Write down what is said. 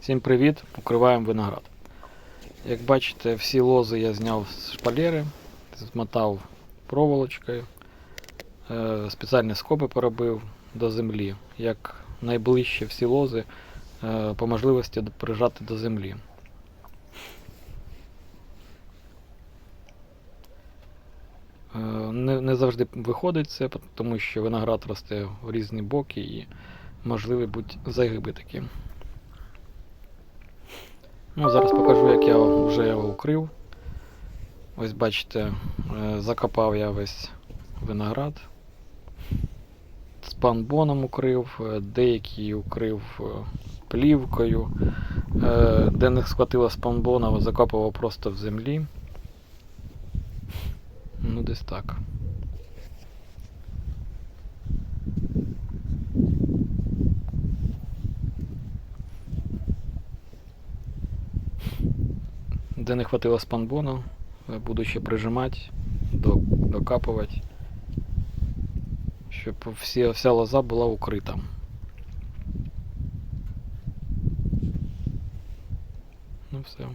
Всім привіт! Покриваємо виноград. Як бачите, всі лози я зняв з шпалери, змотав проволочкою, е, спеціальні скоби поробив до землі, як найближче всі лози е, по можливості прижати до землі. Е, Не, завжди виходить це, тому що виноград росте в різні боки і можливі будуть загиби такі. Ну, зараз покажу, як я вже його укрив. Ось бачите, е, закопав я весь виноград. Спанбоном укрив, е, деякий укрив е, плівкою. Де не схватило спанбона, закопував просто в землі. Ну, десь так. Де не хватило спанбону, е, буду ще прижимати, докапувати, щоб всі, вся лоза була укрита. Ну все.